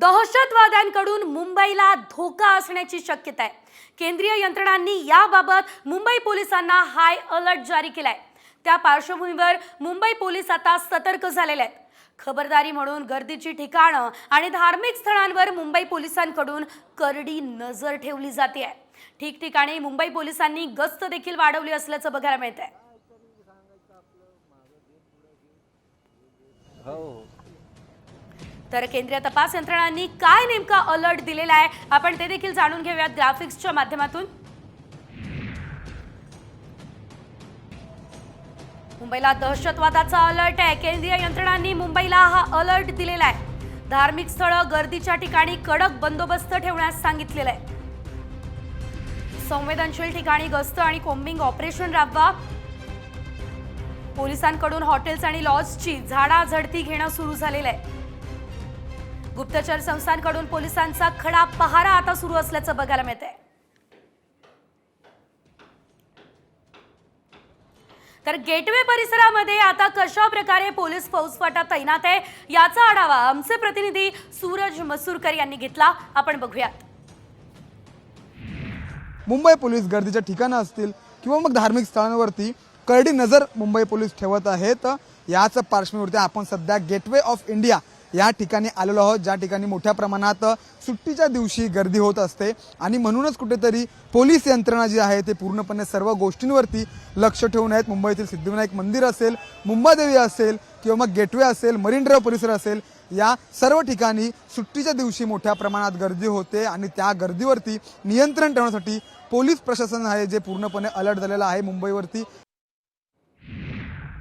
दहशतवाद्यांकडून मुंबईला धोका असण्याची शक्यता आहे केंद्रीय यंत्रणांनी याबाबत मुंबई पोलिसांना हाय अलर्ट जारी केलाय. त्या पार्श्वभूमीवर मुंबई पोलीस आता सतर्क झालेले आहेत. खबरदारी म्हणून गर्दीची ठिकाणं आणि धार्मिक स्थळांवर मुंबई पोलिसांकडून करडी नजर ठेवली जाते आहे ठिकठिकाणी मुंबई पोलिसांनी गस्त देखील वाढवली असल्याचं बघायला मिळत आहे हो. तर केंद्रीय तपास यंत्रणांनी काय नेमका अलर्ट दिलेला आहे? आपण ते देखील जाणून घेऊयात ग्राफिक्सच्या माध्यमातून. मुंबईला दहशतवादाचा अलर्ट आहे. केंद्रीय यंत्रणांनी मुंबईला हा अलर्ट दिलेला आहे. धार्मिक स्थळं गर्दीच्या ठिकाणी कडक बंदोबस्त ठेवण्यास सांगितलेलं आहे. संवेदनशील ठिकाणी गस्त आणि कोम्बिंग ऑपरेशन राबवा. पोलिसांकडून हॉटेल्स आणि लॉजची झाडाझडती घेणं सुरू झालेलं आहे. गुप्तचर संस्थांकडून पोलिसांचा खडा पहारा आता सुरू असल्याचं बघायला मिळत तर गेटवे परिसरामध्ये आता कशा प्रकारे पोलीस फौजफाटा तैनात आहे याचा आढावा आमचे प्रतिनिधी सूरज मसूरकर यांनी घेतला. आपण बघूयात. मुंबई पोलीस गर्दीच्या ठिकाणं असतील किंवा मग धार्मिक स्थळांवरती करडी नजर मुंबई पोलीस ठेवत आहेत. याच पार्श्वभूमीवरती आपण सध्या गेटवे ऑफ इंडिया या ठिकाणी आलेलो आहोत. ज्या ठिकाणी मोठ्या प्रमाणात सुट्टीच्या दिवशी गर्दी होत असते. आणि म्हणूनच कुठेतरी पोलीस यंत्रणा जी आहे ते पूर्णपणे सर्व गोष्टींवरती लक्ष ठेवून आहेत. मुंबईतील सिद्धिविनायक मंदिर असेल मुंबादेवी असेल किंवा मग गेटवे असेल मरीन ड्राईव्ह परिसर असेल या सर्व ठिकाणी सुट्टीच्या दिवशी मोठ्या प्रमाणात गर्दी होते. आणि त्या गर्दीवरती नियंत्रण ठेवण्यासाठी पोलीस प्रशासन आहे जे पूर्णपणे अलर्ट झालेलं आहे मुंबईवरती.